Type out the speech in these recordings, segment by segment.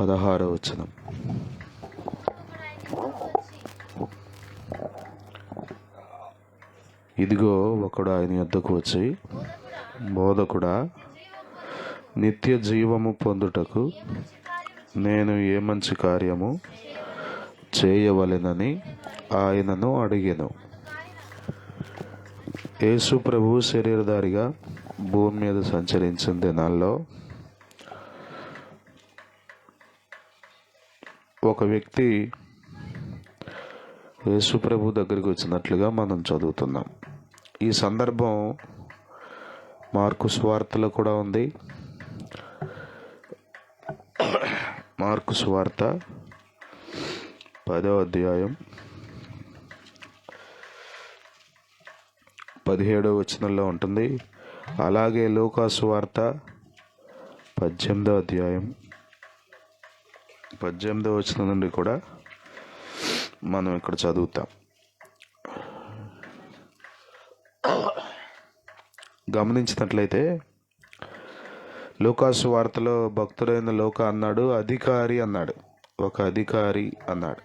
పదహారో వచనం. ఇదిగో ఒకడు ఆయన యొద్దకు వచ్చి బోధకుడా నిత్య జీవము పొందుటకు నేను ఏ మంచి కార్యము చేయవలెనని ఆయనను అడిగాను. యేసు ప్రభు శరీరధారిగా భూమి మీద సంచరించిన దినాల్లో ఒక వ్యక్తి యేసుప్రభు దగ్గరికి వచ్చినట్లుగా మనం చదువుతున్నాం. ఈ సందర్భం మార్కు స్వార్తలో కూడా ఉంది. మార్కు స్వార్త పదో అధ్యాయం పదిహేడవ వచనంలో ఉంటుంది. అలాగే లూకాసు వార్త పద్దెనిమిదో అధ్యాయం పద్దెనిమిదో వచనం నుండి కూడా మనం ఇక్కడ చదువుతాం. గమనించినట్లయితే లోకాసు వార్తలో భక్తుడైన లోక అన్నాడు అధికారి అన్నాడు. ఒక అధికారి అన్నాడు.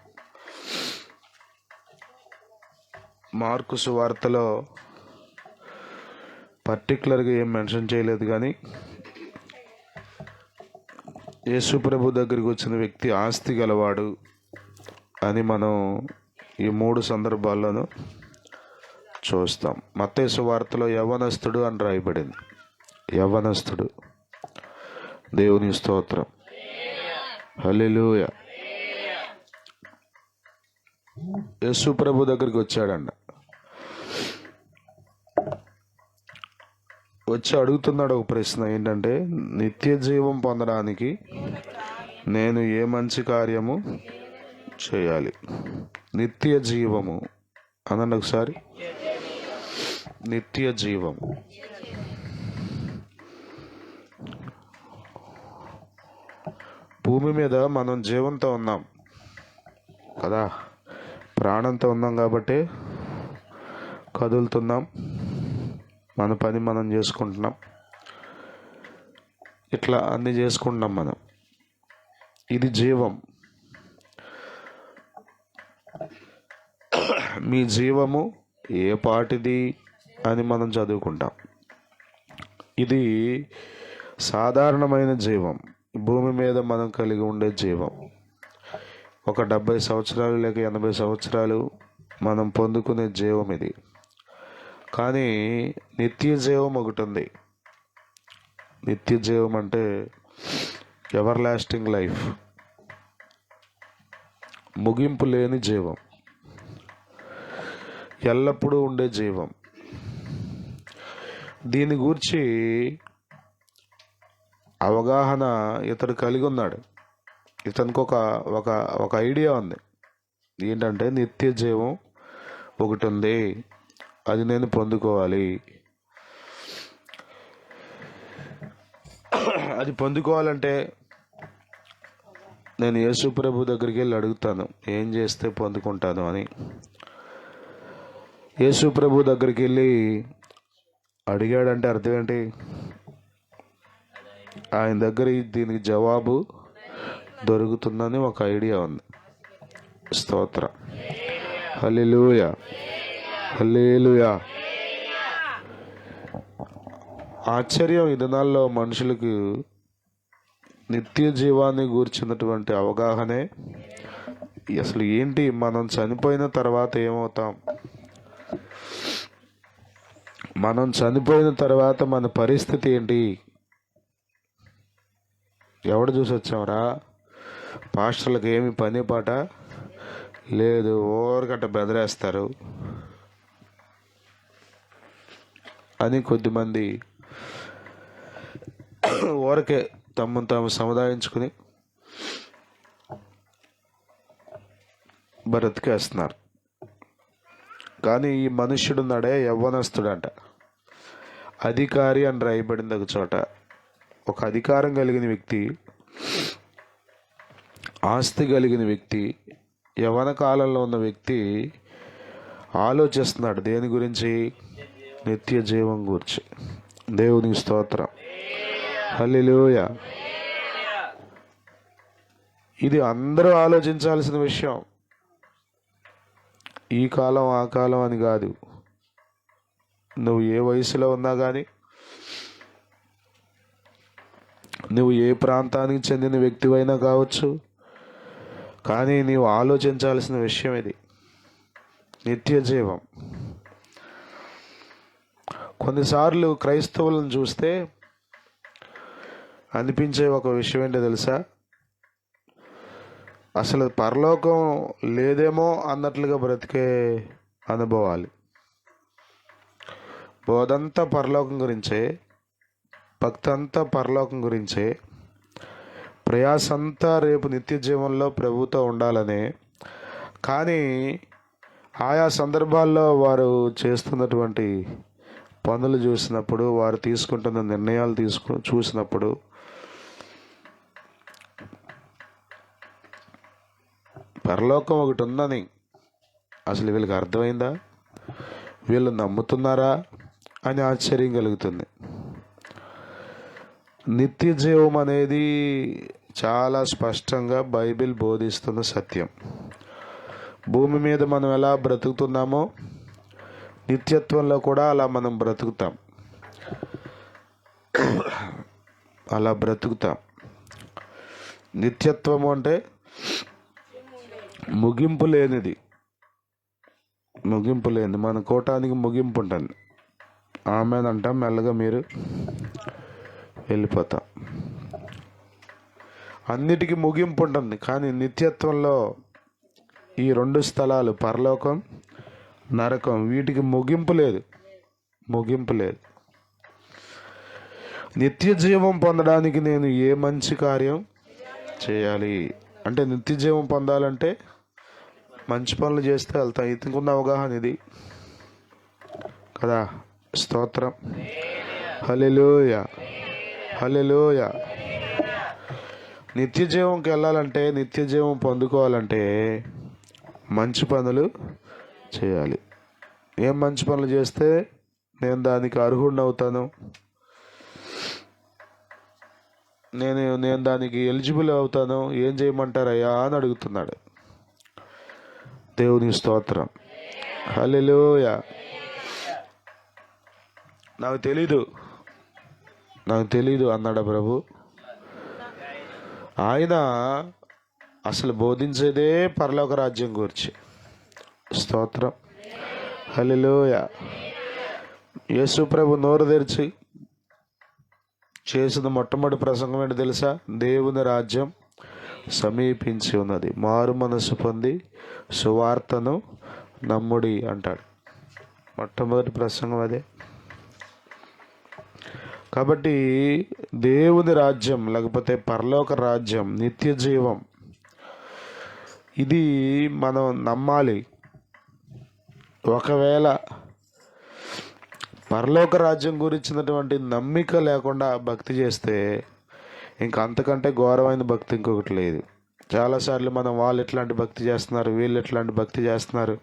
మార్కు సువార్తలో పర్టికులర్గా ఏం మెన్షన్ చేయలేదు కానీ యేసుప్రభు దగ్గరికి వచ్చిన వ్యక్తి ఆస్తి గలవాడు అని మనం ఈ మూడు సందర్భాల్లోనూ చూస్తాం. మత్తేసు వార్తలో యవనస్తుడు అని రాయబడింది. యవనస్తుడు దేవుని స్తోత్రం. హల్లెలూయ. యేసు ప్రభు దగ్గరికి వచ్చాడంట. వచ్చి అడుగుతున్నాడు ఒక ప్రశ్న ఏంటంటే నిత్య జీవం పొందడానికి నేను ఏ మంచి కార్యము చేయాలి? నిత్య జీవము. అనండి ఒకసారి. నిత్య జీవం. భూమి మీద మనం జీవంతో ఉన్నాం కదా? ప్రాణంతో ఉన్నాం కాబట్టి కదులుతున్నాం. మన పని మనం చేసుకుంటున్నాం. ఇట్లా అన్ని చేసుకుంటున్నాం మనం. ఇది జీవం. మీ జీవము ఏ పాటిది అని మనం చదువుకుంటాం. ఇది సాధారణమైన జీవం. భూమి మీద మనం కలిగి ఉండే జీవం. ఒక డెబ్బై సంవత్సరాలు లేక ఎనభై సంవత్సరాలు మనం పొందుకునే జీవం ఇది. కానీ నిత్య జీవం ఒకటి ఉంది నిత్య జీవం అంటే ఎవర్ లాస్టింగ్ లైఫ్. ముగింపు లేని జీవం. ఎల్లప్పుడూ ఉండే జీవం. దీని గురించి అవగాహన ఇతడు కలిగి ఉన్నాడు. ఇతనికి ఒక ఒక ఒక ఐడియా ఉంది. ఏంటంటే నిత్య జీవం ఒకటి ఉంది అది నేను పొందుకోవాలి. అది పొందుకోవాలంటే నేను యేసు ప్రభు దగ్గరికి వెళ్ళి అడుగుతాను ఏం చేస్తే పొందుకుంటాను అని. యేసు ప్రభు దగ్గరికి వెళ్ళి అడిగాడంటే అర్థం ఏంటి? ఆయన దగ్గర దీనికి జవాబు దొరుకుతుందని ఒక ఐడియా ఉంది. స్తోత్రం. హల్లెలూయ. హల్లేలుయా. ఆశ్చర్యం ఈ దినాల్లో మనుషులకు నిత్య జీవాన్ని గూర్చినటువంటి అవగాహనే. అసలు ఏంటి మనం చనిపోయిన తర్వాత ఏమవుతాం? మనం చనిపోయిన తర్వాత మన పరిస్థితి ఏంటి? ఎవడు చూసి వచ్చామరా పాస్టర్లకు ఏమి పని పాట? లేదు ఓరకట్ట బెదిరేస్తారు. అని కొద్దిమంది ఊరకే తమను తాము సముదాయించుకుని బ్రతికేస్తున్నారు. కానీ ఈ మనుష్యుడు నడే యవ్వనస్తుడంట. అధికారి అని రాయబడింది ఒక చోట. ఒక అధికారం కలిగిన వ్యక్తి ఆస్తి కలిగిన వ్యక్తి యవన కాలంలో ఉన్న వ్యక్తి ఆలోచిస్తున్నాడు దేని గురించి? నిత్య జీవం గురించి. దేవుని స్తోత్రం. హలిలోయ ఇది అందరూ ఆలోచించాల్సిన విషయం. ఈ కాలం ఆ కాలం అని కాదు. నువ్వు ఏ వయసులో ఉన్నా కానీ నువ్వు ఏ ప్రాంతానికి చెందిన వ్యక్తివైనా కావచ్చు కానీ నీవు ఆలోచించాల్సిన విషయం ఇది. నిత్య జీవం. కొన్నిసార్లు క్రైస్తవులను చూస్తే అనిపించే ఒక విషయం ఏంటో తెలుసా? అసలు పరలోకం లేదేమో అన్నట్లుగా బ్రతికే అనుభవాలి. బోధంతా పరలోకం గురించే భక్తి అంతా పరలోకం గురించే ప్రయాసంతా రేపు నిత్య జీవనంలో ప్రభుతో ఉండాలనే. కానీ ఆయా సందర్భాల్లో వారు చేస్తున్నటువంటి పనులు చూసినప్పుడు వారు తీసుకుంటున్న నిర్ణయాలు తీసుకు చూసినప్పుడు పరలోకం ఒకటి ఉందని అసలు వీళ్ళకి అర్థమైందా? వీళ్ళు నమ్ముతున్నారా అని ఆశ్చర్యం కలుగుతుంది. నిత్య జీవం అనేది చాలా స్పష్టంగా బైబిల్ బోధిస్తున్న సత్యం. భూమి మీద మనం ఎలా బ్రతుకుతున్నామో నిత్యత్వంలో కూడా అలా మనం బ్రతుకుతాం. అలా బ్రతుకుతాం. నిత్యత్వము అంటే ముగింపు లేనిది. ముగింపు లేనిది. మన కోటానికి ముగింపు ఉంటుంది. ఆమెనంటాం మెల్లగా మీరు వెళ్ళిపోతాం. అన్నిటికీ ముగింపు ఉంటుంది. కానీ నిత్యత్వంలో ఈ రెండు స్థలాలు పరలోకం నరకం. వీటికి ముగింపు లేదు. ముగింపు లేదు. నిత్య జీవం పొందడానికి నేను ఏ మంచి కార్యం చేయాలి? అంటే నిత్య జీవం పొందాలంటే మంచి పనులు చేస్తే వెళ్తాం ఇతనుకున్న అవగాహన ఇది. కదా? స్తోత్రం. హలెలోయ హలెలోయ నిత్య జీవంకి వెళ్ళాలంటే నిత్య జీవం పొందుకోవాలంటే మంచి పనులు చేయాలి. ఏం మంచి పనులు చేస్తే నేను దానికి అర్హుడిని అవుతాను నేను నేను దానికి ఎలిజిబుల్ అవుతాను? ఏం చేయమంటారయ్యా అని అడుగుతున్నాడు. దేవుని స్తోత్రం. హల్లెలూయ. నాకు తెలీదు. నాకు తెలీదు అన్నాడు ప్రభు? ఆయన అసలు బోధించేదే పరలోక రాజ్యం గురించి. స్తోత్రం. హల్లెలూయ. యేసు ప్రభు నోరు తెరిచి చేసిన మొట్టమొదటి ప్రసంగం ఏంటి తెలుసా? దేవుని రాజ్యం సమీపించి ఉన్నది. మారు మనసు పొంది సువార్తను నమ్ముడి అంటాడు. మొట్టమొదటి ప్రసంగం అదే. కాబట్టి దేవుని రాజ్యం లేకపోతే పరలోక రాజ్యం నిత్య జీవం ఇది మనం నమ్మాలి. ఒకవేళ పరలోక రాజ్యం గురించినటువంటి నమ్మిక లేకుండా భక్తి చేస్తే ఇంకా అంతకంటే ఘోరమైన భక్తి ఇంకొకటి లేదు. చాలాసార్లు మనం వాళ్ళు ఎట్లాంటి భక్తి చేస్తున్నారు వీళ్ళు ఎట్లాంటి భక్తి చేస్తున్నారు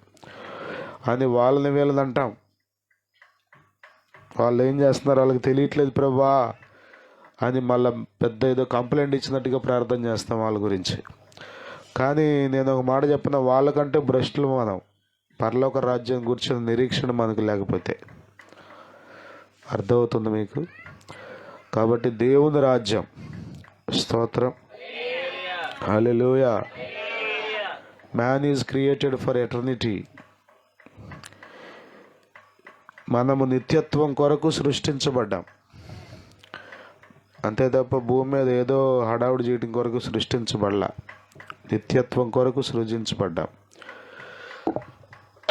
అని వాళ్ళని వీళ్ళని అంటాం. వాళ్ళు ఏం చేస్తున్నారు వాళ్ళకి తెలియట్లేదు ప్రభా అని మళ్ళీ పెద్ద ఏదో కంప్లైంట్ ఇచ్చినట్టుగా ప్రార్థన చేస్తాం వాళ్ళ గురించి. కానీ నేను ఒక మాట చెప్పిన వాళ్ళకంటే భ్రష్టులు మనం. పరలోక రాజ్యం గురించిన నిరీక్షణ మనకు లేకపోతే అర్థమవుతుంది మీకు? కాబట్టి దేవుని రాజ్యం. స్తోత్రం. Hallelujah man is created for eternity మనము నిత్యత్వం కొరకు సృష్టించబడ్డాం. అంతే తప్ప భూమి మీద ఏదో హడావుడి చేయడం కొరకు సృష్టించబడలా. నిత్యత్వం కొరకు సృజించబడ్డాం.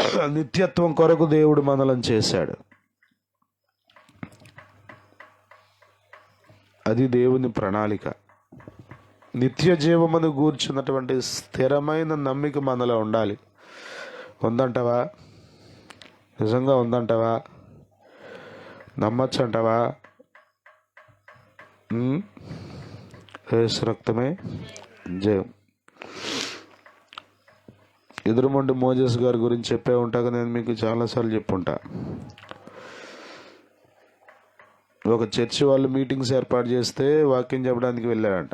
నిత్యత్వం కొరకు దేవుడు మనలను చేశాడు. అది దేవుని ప్రణాళిక. నిత్య జీవమును గూర్చున్నటువంటి స్థిరమైన నమ్మిక మనలో ఉండాలి. ఉందంటవా? నిజంగా ఉందంటవా? నమ్మచ్చంటవా? రక్తమే జయం. ఎదురుమండి మోజెస్ గారి గురించి చెప్పే ఉంటాక నేను మీకు చాలాసార్లు చెప్పుంటా. ఒక చర్చి వాళ్ళు మీటింగ్స్ ఏర్పాటు చేస్తే వాక్యం చెప్పడానికి వెళ్ళాడంట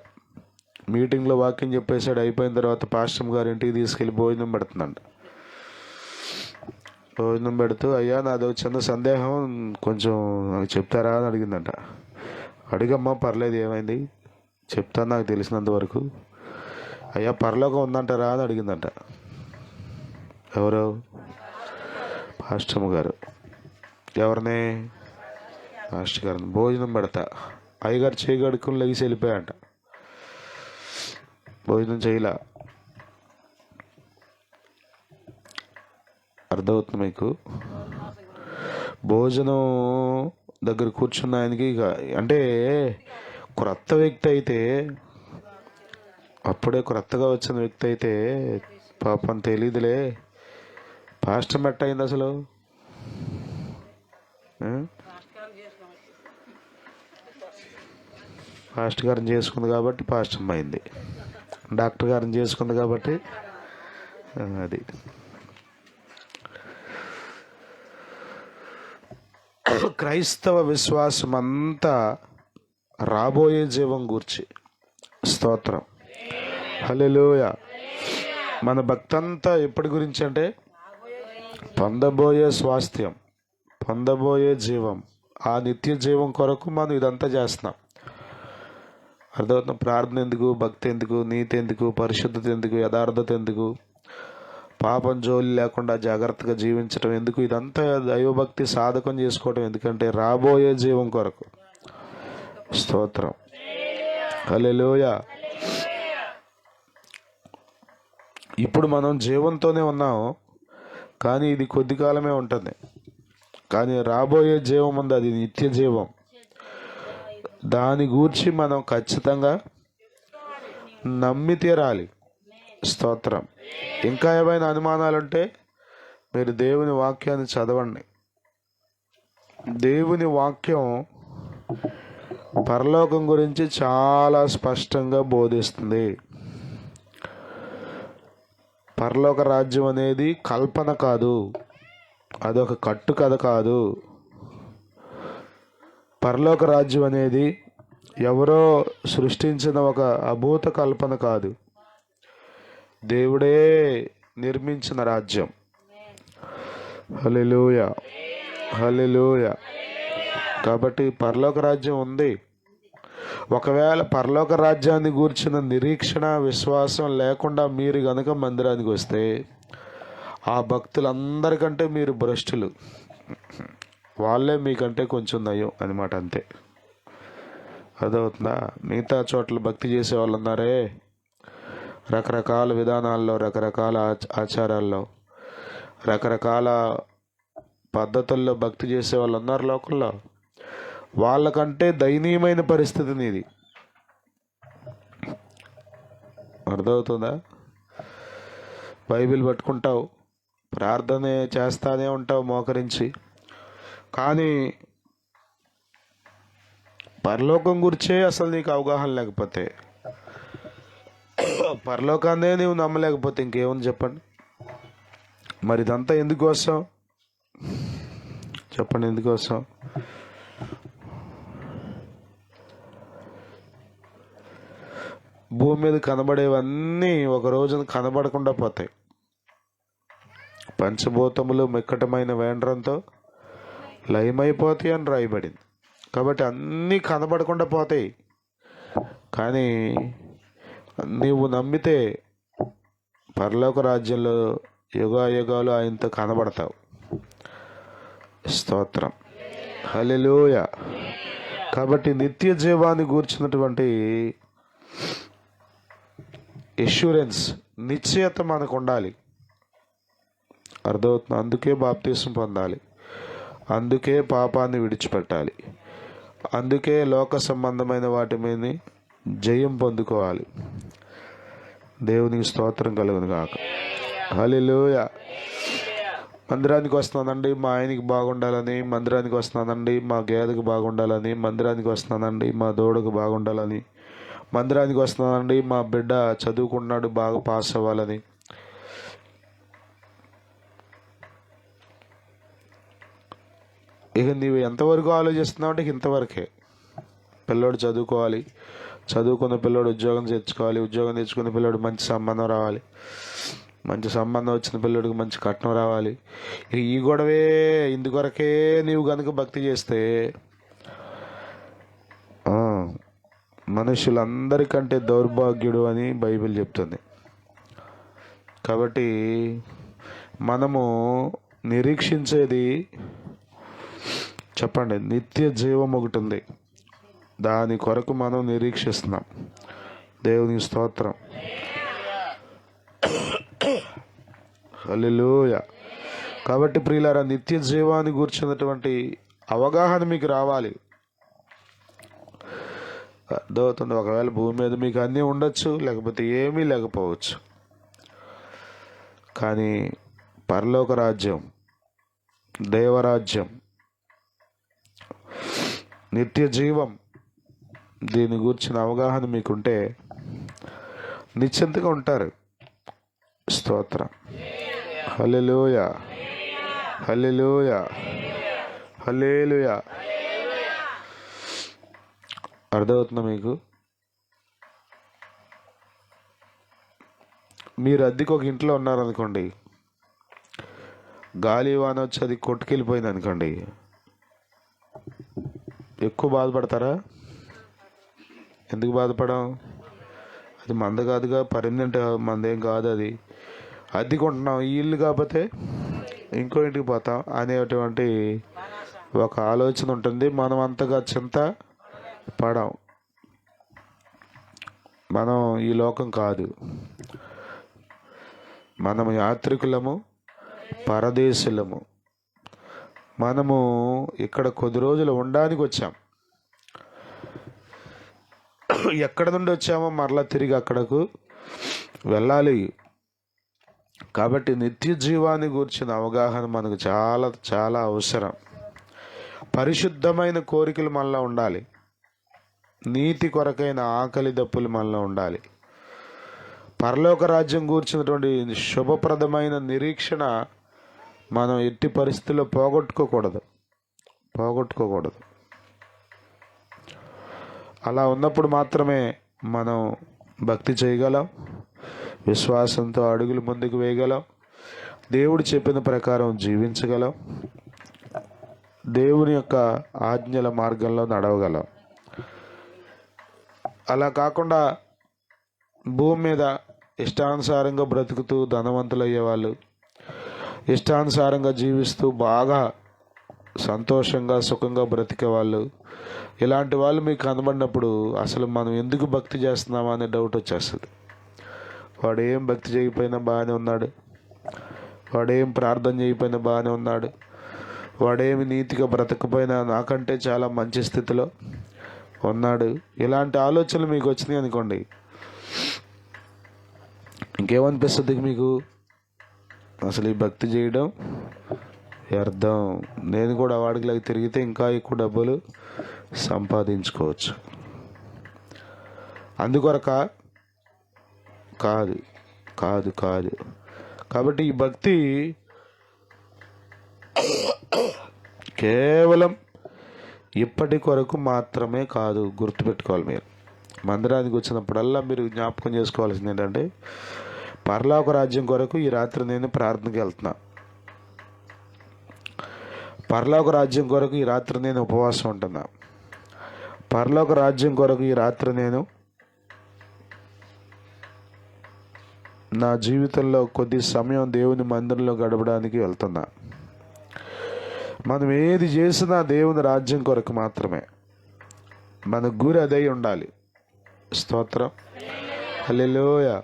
మీటింగ్లో వాక్యం చెప్పేసాడు అయిపోయిన తర్వాత పాస్టమ్ గారి ఇంటికి తీసుకెళ్ళి భోజనం పెడుతుందంట. భోజనం పెడుతూ అయ్యా నాది చిన్న సందేహం కొంచెం నాకు చెప్తారా? అని అడిగిందంట. అడిగమ్మా పర్లేదు ఏమైంది? చెప్తాను నాకు తెలిసినంత వరకు. అయ్యా పరలోకం ఉందంటారా? అని అడిగిందంట. ఎవరు? పాస్టమ్ గారు. ఎవరిని? పాస్టర్ గారిని భోజనం పెడతా. అయ్యగారు చేయి కడుక్కుని లెగిసి వెళ్ళిపోయాయంట భోజనం చేయలా. అర్థమవుతుంది మీకు? భోజనం దగ్గర కూర్చున్న ఆయనకి ఇక అంటే క్రొత్త వ్యక్తి అయితే అప్పుడే క్రొత్తగా వచ్చిన వ్యక్తి అయితే పాపం తెలీదులే పాస్టర్ మెట్ట అయింది అసలు. పాస్ట్ గారిని చేసుకుంది కాబట్టి పాస్టర్ అయింది. డాక్టర్ గారిని చేసుకుంది కాబట్టి అది. క్రైస్తవ విశ్వాసం అంతా రాబోయే జీవం గూర్చి. స్తోత్రం. హల్లెలూయ. మన భక్తంతా ఎప్పటి గురించి అంటే పొందబోయే స్వాస్థ్యం పొందబోయే జీవం ఆ నిత్య జీవం కొరకు మనం ఇదంతా చేస్తున్నాం. అర్థమవుతుంది? ప్రార్థన ఎందుకు భక్తి ఎందుకు నీతి ఎందుకు పరిశుద్ధత ఎందుకు యథార్థత ఎందుకు? పాపం జోలి లేకుండా జాగ్రత్తగా జీవించడం ఎందుకు? ఇదంతా దైవభక్తి సాధకం చేసుకోవడం ఎందుకంటే రాబోయే జీవం కొరకు. స్తోత్రం. హల్లెలూయ. ఇప్పుడు మనం జీవంతోనే ఉన్నాం కానీ ఇది కొద్ది కాలమే ఉంటుంది. కానీ రాబోయే జీవం ఉంది. అది నిత్య జీవం. దాని గూర్చి మనం ఖచ్చితంగా నమ్మి తీరాలి. స్తోత్రం. ఇంకా ఏమైనా అనుమానాలు ఉంటే మీరు దేవుని వాక్యాన్ని చదవండి. దేవుని వాక్యం పరలోకం గురించి చాలా స్పష్టంగా బోధిస్తుంది. పరలోక రాజ్యం అనేది కల్పన కాదు. అదొక కట్టు కథ కాదు. పరలోక రాజ్యం అనేది ఎవరో సృష్టించిన ఒక అభూత కల్పన కాదు. దేవుడే నిర్మించిన రాజ్యం. హలిలోయ హలిలోయ కాబట్టి పరలోక రాజ్యం ఉంది. ఒకవేళ పరలోక రాజ్యాన్ని గూర్చిన నిరీక్షణ విశ్వాసం లేకుండా మీరు గనక మందిరానికి వస్తే ఆ భక్తులందరికంటే మీరు భ్రష్టులు. వాళ్ళే మీకంటే కొంచెం నయం అనమాట అంతే. అదవుతుందా మిగతా చోట్ల భక్తి చేసే వాళ్ళు ఉన్నారే? రకరకాల విధానాల్లో రకరకాల ఆచారాల్లో రకరకాల పద్ధతుల్లో భక్తి చేసే వాళ్ళు ఉన్నారు లోకల్లో. వాళ్ళకంటే దయనీయమైన పరిస్థితి నీది. అర్థమవుతుందా? బైబిల్ పట్టుకుంటావు ప్రార్థన చేస్తానే ఉంటావు మోకరించి. కానీ పరలోకం గురించే అసలు నీకు అవగాహన లేకపోతే పరలోకాన్నే నీవు నమ్మలేకపోతే ఇంకేముంది చెప్పండి? మరి ఇదంతా ఎందుకోసం చెప్పండి ఎందుకోసం భూమి మీద కనబడేవన్నీ ఒక రోజున కనబడకుండా పోతాయి. పంచభూతములు మిక్కటమైన వేండ్రంతో లయమైపోతాయి అని రాయబడింది. కాబట్టి అన్నీ కనబడకుండా పోతాయి. కానీ నీవు నమ్మితే పరలోక రాజ్యంలో యుగాయుగాలు ఆయనతో కనబడతావు. స్తోత్రం. హల్లెలూయ. కాబట్టి నిత్య జీవాన్ని గూర్చినటువంటి ఇష్యూరెన్స్ నిశ్చయత మనకు ఉండాలి. అర్థమవుతుంది? అందుకే బాప్తీసం పొందాలి. అందుకే పాపాన్ని విడిచిపెట్టాలి. అందుకే లోక సంబంధమైన వాటి మీద జయం పొందుకోవాలి. దేవునికి స్తోత్రం కలుగును కాక హలిలోయ మందిరానికి వస్తున్నానండి. మా ఆయనకి బాగుండాలని మందిరానికి వస్తున్నానండి. మా గేదకు బాగుండాలని మందిరానికి వస్తున్నానండి. మా దూడకు బాగుండాలని. మందిరానికి వస్తున్నానండి. మా బిడ్డ చదువుకుంటున్నాడు బాగా పాస్ అవ్వాలని. ఇక నీవు ఎంతవరకు ఆలోచిస్తున్నావు అంటే ఇంతవరకే. పిల్లోడు చదువుకోవాలి. చదువుకున్న పిల్లోడు ఉద్యోగం తెచ్చుకోవాలి ఉద్యోగం తెచ్చుకున్న పిల్లోడు మంచి సంబంధం రావాలి. మంచి సంబంధం వచ్చిన పిల్లడికి మంచి కట్నం రావాలి. ఈ గొడవే ఇందుకొరకే నీవు కనుక భక్తి చేస్తే ఆ, మనుషులందరికంటే దౌర్భాగ్యుడు అని బైబిల్ చెప్తుంది. కాబట్టి మనము నిరీక్షించేది చెప్పండి నిత్య జీవం ఒకటి ఉంది. దాని కొరకు మనం నిరీక్షిస్తున్నాం. దేవుని స్తోత్రం. హల్లెలూయ. కాబట్టి ప్రియులారా నిత్య జీవాన్ని కూర్చున్నటువంటి అవగాహన మీకు రావాలి. అర్థమవుతుంది. ఒకవేళ భూమి మీద మీకు అన్నీ ఉండొచ్చు లేకపోతే ఏమీ లేకపోవచ్చు. కానీ పరలోక రాజ్యం దేవరాజ్యం నిత్య జీవం దీని గురించిన అవగాహన మీకుంటే నిశ్చింతగా ఉంటారు. స్తోత్రం. హల్లెలూయ. హల్లెలూయ. హలేలుయా అర్థమవుతుందా మీకు? మీరు అద్దెకి ఒక ఇంట్లో ఉన్నారనుకోండి గాలి వాన వచ్చి అది కొట్టుకెళ్ళిపోయింది అనుకోండి ఎక్కువ బాధపడతారా? ఎందుకు బాధపడం? అది మంద కాదుగా పర్మనెంట్ మందేం కాదు అది. అద్దెకుంటున్నాం ఈ ఇల్లు కాకపోతే ఇంకో ఇంటికి పోతాం అనేటువంటి ఒక ఆలోచన ఉంటుంది. మనం అంతగా చింత పడం. మనం ఈ లోకం కాదు. మనము యాత్రికులము పరదేశులము. మనము ఇక్కడ కొద్ది రోజులు ఉండడానికి వచ్చాం. ఎక్కడ నుండి వచ్చామో మరలా తిరిగి అక్కడకు వెళ్ళాలి. కాబట్టి నిత్య జీవాన్ని గూర్చిన అవగాహన మనకు చాలా చాలా అవసరం. పరిశుద్ధమైన కోరికలు మనలో ఉండాలి. నీతి కొరకైన ఆకలి దప్పులు మనలో ఉండాలి. పరలోక రాజ్యం కూర్చున్నటువంటి శుభప్రదమైన నిరీక్షణ మనం ఎట్టి పరిస్థితుల్లో పోగొట్టుకోకూడదు. పోగొట్టుకోకూడదు. అలా ఉన్నప్పుడు మాత్రమే మనం భక్తి చేయగలం. విశ్వాసంతో అడుగులు ముందుకు వేయగలం. దేవుడు చెప్పిన ప్రకారం జీవించగలం. దేవుని యొక్క ఆజ్ఞల మార్గంలో నడవగలం. అలా కాకుండా భూమి మీద ఇష్టానుసారంగా బ్రతుకుతూ ధనవంతులు అయ్యేవాళ్ళు ఇష్టానుసారంగా జీవిస్తూ బాగా సంతోషంగా సుఖంగా బ్రతికే వాళ్ళు ఇలాంటి వాళ్ళు మీకు కనబడినప్పుడు అసలు మనం ఎందుకు భక్తి చేస్తున్నామా అనే డౌట్ వచ్చేస్తుంది. వాడు ఏం భక్తి చేయకపోయినా బాగానే ఉన్నాడు. వాడేం ప్రార్థన చేయకపోయినా బాగానే ఉన్నాడు. వాడేమి నీతిగా బ్రతకపోయినా నాకంటే చాలా మంచి స్థితిలో ఉన్నాడు. ఇలాంటి ఆలోచనలు మీకు వచ్చినాయి అనుకోండి. ఇంకేమనిపిస్తుంది మీకు? అసలు ఈ భక్తి చేయడం వ్యర్థం నేను కూడా వాడికి తిరిగితే ఇంకా ఎక్కువ డబ్బులు సంపాదించుకోవచ్చు. అందుకొరక కాదు కాదు కాదు. కాబట్టి ఈ భక్తి కేవలం ఇప్పటి కొరకు మాత్రమే కాదు గుర్తుపెట్టుకోవాలి మీరు. మందిరానికి వచ్చినప్పుడల్లా మీరు జ్ఞాపకం చేసుకోవాల్సింది ఏంటంటే పరలోక రాజ్యం కొరకు ఈ రాత్రి నేను ప్రార్థనకి వెళ్తున్నా. పరలోక రాజ్యం కొరకు ఈ రాత్రి నేను ఉపవాసం ఉంటున్నా. పరలోక రాజ్యం కొరకు ఈ రాత్రి నేను నా జీవితంలో కొద్ది సమయం దేవుని మందిరంలో గడపడానికి వెళ్తున్నా. మనం ఏది చేసినా దేవుని రాజ్యం కొరకు మాత్రమే. మన గురి అదై ఉండాలి. స్తోత్రం. హల్లెలూయ.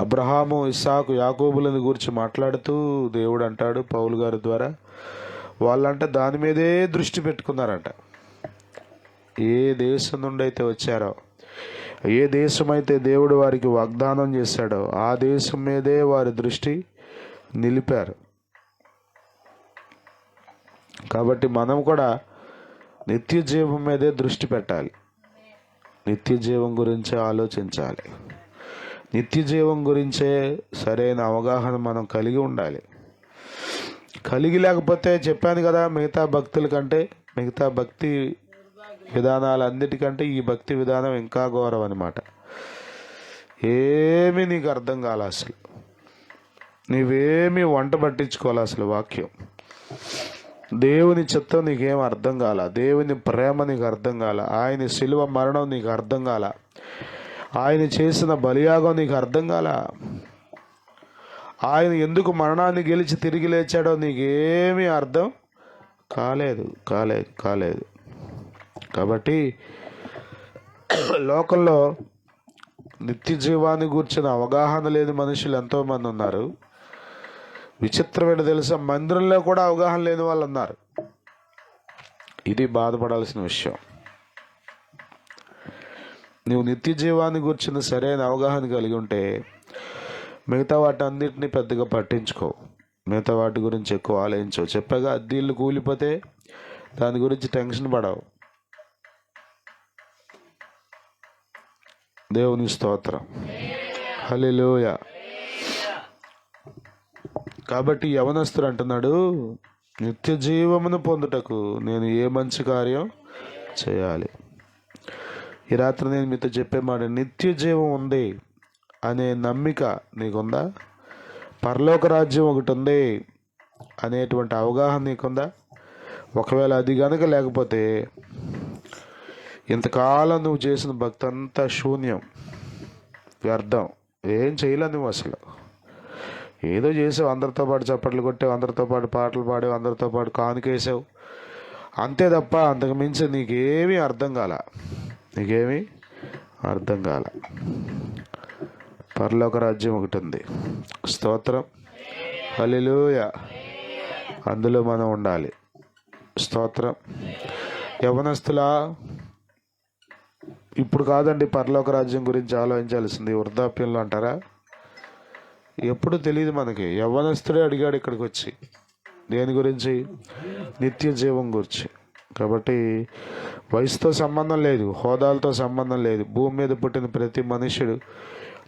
అబ్రహాము ఇస్సాకు యాకోబులను గురించి మాట్లాడుతూ దేవుడు అంటాడు పౌలు గారి ద్వారా. వాళ్ళంట దాని మీదే దృష్టి పెట్టుకున్నారంట. ఏ దేశం నుండి అయితే వచ్చారో ఏ దేశం అయితే దేవుడు వారికి వాగ్దానం చేశాడో ఆ దేశం మీదే వారి దృష్టి నిలిపారు. కాబట్టి మనం కూడా నిత్య జీవం మీదే దృష్టి పెట్టాలి. నిత్య జీవం గురించే ఆలోచించాలి. నిత్య జీవం గురించే సరైన అవగాహన మనం కలిగి ఉండాలి. కలిగి లేకపోతే చెప్పాను కదా మిగతా భక్తుల కంటే మిగతా భక్తి విధానాలన్నిటికంటే ఈ భక్తి విధానం ఇంకా ఘోరం అనమాట ఏమీ నీకు అర్థం కాలే అసలు. నీవేమీ వంట పట్టించుకోవాలి అసలు వాక్యం. దేవుని చిత్తం నీకేం అర్థం కాల. దేవుని ప్రేమ నీకు అర్థం కాల. ఆయన శిలువ మరణం నీకు అర్థం కాల. ఆయన చేసిన బలియాగం నీకు అర్థం కాల. ఆయన ఎందుకు మరణాన్ని గెలిచి తిరిగి లేచాడో నీకేమీ అర్థం కాలేదు కాలేదు కాలేదు. కాబట్టి లోకంలో నిత్య జీవాన్ని గూర్చిన అవగాహన లేని మనుషులు ఎంతోమంది ఉన్నారు. విచిత్రమైన తెలుసా? మందిరంలో కూడా అవగాహన లేని వాళ్ళు ఉన్నారు ఇది బాధపడాల్సిన విషయం. నువ్వు నిత్య జీవాన్ని గురించిన సరైన అవగాహన కలిగి ఉంటే మిగతా వాటి అన్నిటిని పెద్దగా పట్టించుకో. మిగతా వాటి గురించి ఎక్కువ ఆలోచించవు చెప్పగా అద్దీళ్ళు కూలిపోతే దాని గురించి టెన్షన్ పడవు. దేవుని స్తోత్రం. హల్లెలూయ. కాబట్టి యవనస్తుడు అంటున్నాడు నిత్య జీవమును పొందుటకు నేను ఏ మంచి కార్యం చేయాలి? ఈ రాత్రి నేను మీతో చెప్పే మాట నిత్య జీవం ఉంది అనే నమ్మిక నీకుందా? పరలోక రాజ్యం ఒకటి ఉంది అనేటువంటి అవగాహన నీకుందా? ఒకవేళ అది కనుక లేకపోతే ఇంతకాలం నువ్వు చేసిన భక్తి అంతా శూన్యం వ్యర్థం. ఏం చేయలే నువ్వు అసలు. ఏదో చేసావు అందరితో పాటు చప్పట్లు కొట్టావు అందరితో పాటు పాటలు పాడావు అందరితో పాటు కానుకేసావు అంతే తప్ప అంతకు మించి నీకేమీ అర్థం కాల. నీకేమీ అర్థం కాల. పరలోక రాజ్యం ఒకటి ఉంది. స్తోత్రం. హల్లెలూయ. అందులో మనం ఉండాలి. స్తోత్రం. యవనస్తులా ఇప్పుడు కాదండి పరలోక రాజ్యం గురించి ఆలోచించాల్సింది. వృద్ధాప్యంలో అంటారా? ఎప్పుడు తెలియదు మనకి. యవ్వనస్తుడే అడిగాడు ఇక్కడికి వచ్చి దేని గురించి? నిత్య జీవం గురించి. కాబట్టి వయసుతో సంబంధం లేదు హోదాలతో సంబంధం లేదు. భూమి మీద పుట్టిన ప్రతి మనుషుడు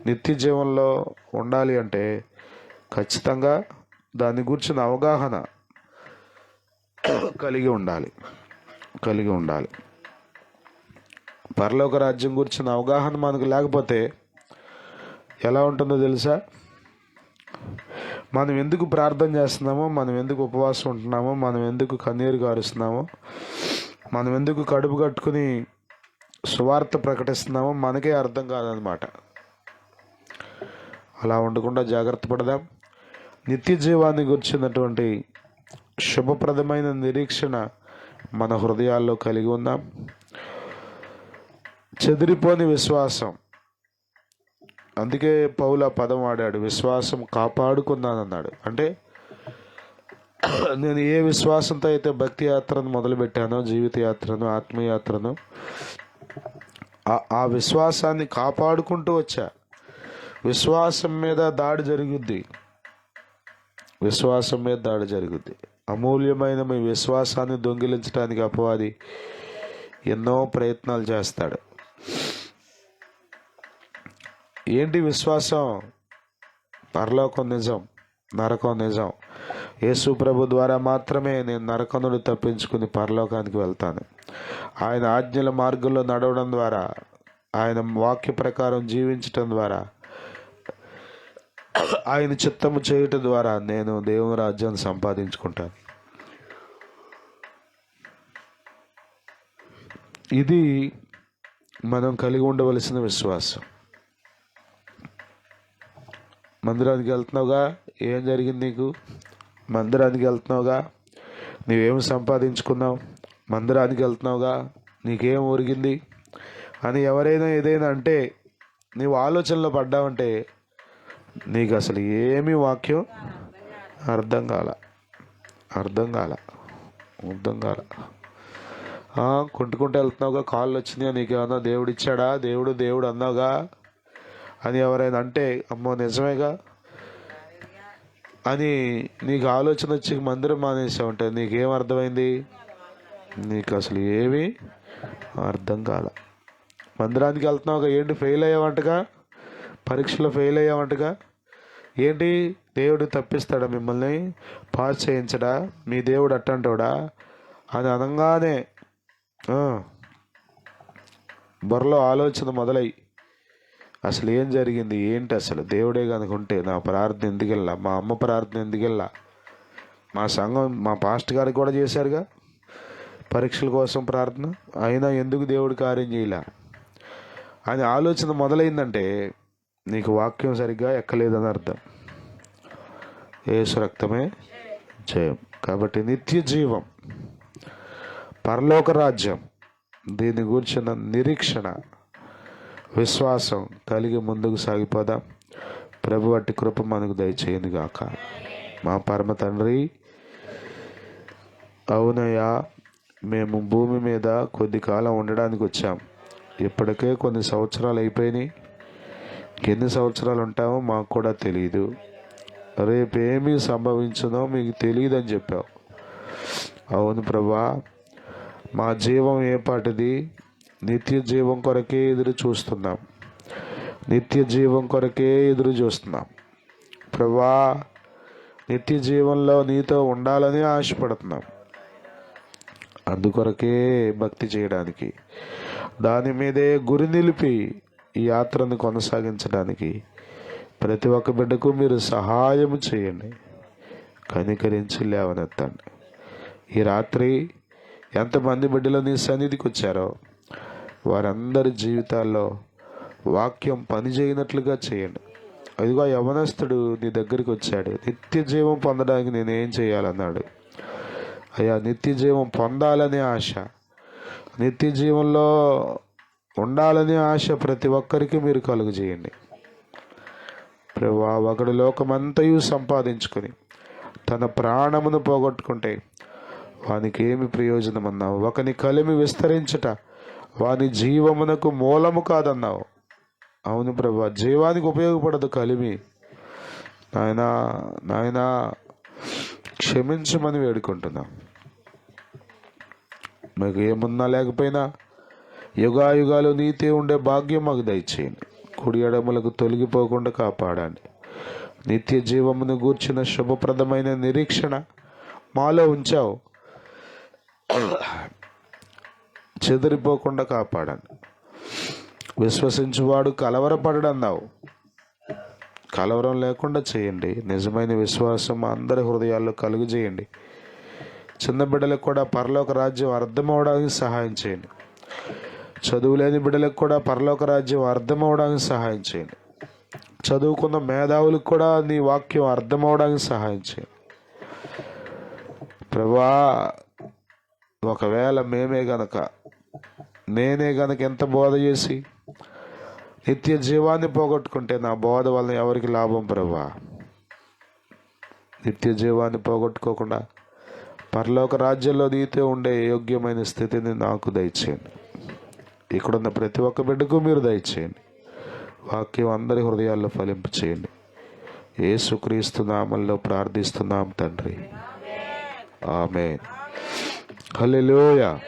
నిత్య జీవంలో ఉండాలి అంటే ఖచ్చితంగా దాని గురించిన అవగాహన కలిగి ఉండాలి. కలిగి ఉండాలి. పరలోక రాజ్యం గురించిన అవగాహన మనకు లేకపోతే ఎలా ఉంటుందో తెలుసా? మనం ఎందుకు ప్రార్థన చేస్తున్నామో మనం ఎందుకు ఉపవాసం ఉంటున్నామో మనం ఎందుకు కన్నీరు కారుస్తున్నామో మనం ఎందుకు కడుపు కట్టుకుని సువార్త ప్రకటిస్తున్నామో మనకే అర్థం కాదనమాట అలా ఉండకుండా జాగ్రత్త పడదాం. నిత్య జీవాన్ని గుర్చినటువంటి శుభప్రదమైన నిరీక్షణ మన హృదయాల్లో కలిగి ఉందాం. చెదిరిపోని విశ్వాసం అందుకే పౌల పదం వాడాడు విశ్వాసం కాపాడుకున్నానన్నాడు అంటే నేను ఏ విశ్వాసంతో అయితే భక్తి యాత్రను మొదలుపెట్టానో జీవిత యాత్రను ఆత్మయాత్రను ఆ- ఆ విశ్వాసాన్ని కాపాడుకుంటూ వచ్చా. విశ్వాసం మీద దాడి జరుగుద్ది. విశ్వాసం మీద దాడి జరుగుద్ది. అమూల్యమైన మీ విశ్వాసాన్ని దొంగిలించడానికి అపవాది ఎన్నో ప్రయత్నాలు చేస్తాడు. ఏంటి విశ్వాసం? పరలోకం నిజం నరకం నిజం. యేసు ప్రభు ద్వారా మాత్రమే నేను నరకం నుండి తప్పించుకుని పరలోకానికి వెళ్తాను. ఆయన ఆజ్ఞల మార్గంలో నడవడం ద్వారా ఆయన వాక్య ప్రకారం జీవించటం ద్వారా ఆయన చిత్తము చేయటం ద్వారా నేను దేవుని రాజ్యాన్ని సంపాదించుకుంటాను. ఇది మనం కలిగి ఉండవలసిన విశ్వాసం. మందిరానికి వెళ్తున్నావుగా? ఏం జరిగింది నీకు? మందిరానికి వెళ్తున్నావుగా? నీవేం సంపాదించుకున్నావు? మందిరానికి వెళ్తున్నావుగా? నీకేం ఒరిగింది? అని ఎవరైనా ఏదైనా అంటే నీవు ఆలోచనలో పడ్డావంటే నీకు అసలు ఏమీ వాక్యం అర్థం కాల. అర్థం కాల. అర్థం కాల. కొంటుకుంటూ కుంటుకుంటూ వెళ్తున్నావుగా? కాళ్ళు వచ్చినాయా? నీకేమన్నా దేవుడు ఇచ్చాడా దేవుడు దేవుడు అన్నావుగా? అని ఎవరైనా అంటే అమ్మో నిజమేగా? అని నీకు ఆలోచన వచ్చి మందిరం మానేసావు అంటే నీకేం అర్థమైంది? నీకు అసలు ఏమీ అర్థం కాల. మందిరానికి వెళ్తున్నావుగా ఏంటి ఫెయిల్ అయ్యావంటగా? పరీక్షలో ఫెయిల్ అయ్యావంటగా? ఏంటి? దేవుడు తప్పిస్తాడా మిమ్మల్ని? పాస్ చేయించడా? మీ దేవుడు అట్టంటోడా? అని అనగానే బుర్రలో ఆలోచన మొదలై అసలు ఏం జరిగింది? ఏంటి అసలు? దేవుడే కనుక ఉంటే నా ప్రార్థన ఎందుకెళ్ళా? మా అమ్మ ప్రార్థన ఎందుకెళ్ళా? మా సంఘం మా పాస్ట్ గారికి కూడా చేశారుగా పరీక్షల కోసం ప్రార్థన. అయినా ఎందుకు దేవుడు కార్యం చేయలే? అని ఆలోచన మొదలైందంటే నీకు వాక్యం సరిగ్గా ఎక్కలేదని అర్థం. ఏసు రక్తమే జయం. కాబట్టి నిత్య జీవం పరలోక రాజ్యం దీని గురించిన నిరీక్షణ విశ్వాసం కలిగి ముందుకు సాగిపోదాం. ప్రభు వాటి కృప మనకు దయచేయను గాక. మా పరమ తండ్రి అవునయ్యా మేము భూమి మీద కొద్ది కాలం ఉండడానికి వచ్చాం. ఇప్పటికే కొన్ని సంవత్సరాలు అయిపోయినాయి. ఎన్ని సంవత్సరాలు ఉంటామో మాకు కూడా తెలియదు రేపు ఏమి సంభవించునో మీకు తెలియదని చెప్పావు. అవును ప్రభా మా జీవం ఏ పాటిది? నిత్య జీవం కొరకే ఎదురు చూస్తున్నాం. నిత్య జీవం కొరకే ఎదురు చూస్తున్నాం. ప్రభా నిత్య జీవంలో నీతో ఉండాలని ఆశపడుతున్నాం. అందుకొరకే భక్తి చేయడానికి దాని మీదే గురి నిలిపి ఈ యాత్రను కొనసాగించడానికి ప్రతి ఒక్క బిడ్డకు మీరు సహాయం చేయండి. కనికరించి లేవనెత్తండి. ఈ రాత్రి ఎంతమంది బిడ్డలు నీ సన్నిధికి వచ్చారో వారందరి జీవితాల్లో వాక్యం పనిచేయనట్లుగా చేయండి. అదిగో యవనస్తుడు నీ దగ్గరికి వచ్చాడు. నిత్య జీవం పొందడానికి నేనేం చేయాలన్నాడు. అయ్యా నిత్య జీవం పొందాలనే ఆశ. నిత్య జీవంలో ఉండాలనే ఆశ ప్రతి ఒక్కరికి మీరు కలుగు చేయండి ప్రభా ఒకడు లోకమంతయు సంపాదించుకొని తన ప్రాణమును పోగొట్టుకుంటే వానికి ఏమి ప్రయోజనం అన్నావు ఒకని కలిమి విస్తరించట వాని జీవమునకు మూలము కాదన్నావు. అవును ప్రభా జీవానికి ఉపయోగపడదు కలిమి. నాయనా నాయనా క్షమించమని వేడుకుంటున్నాం. మీకు ఏమున్నా లేకపోయినా యుగాయుగాలు నీతే ఉండే భాగ్యం మాకు దయచేయండి. కుడి ఎడములకు తొలగిపోకుండా కాపాడండి. నిత్య జీవమును గూర్చిన శుభప్రదమైన నిరీక్షణ మాలో ఉంచావు. చెదిరిపోకుండా కాపాడండి. విశ్వసించువాడు కలవరపడడన్నావు కలవరం లేకుండా చేయండి. నిజమైన విశ్వాసం అందరి హృదయాల్లో కలుగు చేయండి. చిన్న బిడ్డలకు కూడా పరలోక రాజ్యం అర్థమవడానికి సహాయం చేయండి. చదువు లేని బిడ్డలకు కూడా పరలోక రాజ్యం అర్థమవడానికి సహాయం చేయండి. చదువుకున్న మేధావులకు కూడా నీ వాక్యం అర్థమవడానికి సహాయం చేయండి. ప్రభా ఒకవేళ మేమే గనక నేనే గనక ఎంత బోధ చేసి నిత్య జీవాన్ని పోగొట్టుకుంటే నా బోధ వలన ఎవరికి లాభం ప్రభా? నిత్య జీవాన్ని పోగొట్టుకోకుండా పరలోక రాజ్యంలో నీతో ఉండే యోగ్యమైన స్థితిని నాకు దయచేయండి. ఇక్కడున్న ప్రతి ఒక్క బిడ్డకు మీరు దయచేయండి. వాక్యం అందరి హృదయాల్లో ఫలింపు చేయండి. ఏసుక్రీస్తు నామంలో ప్రార్థిస్తున్నాం తండ్రి. ఆమె హలో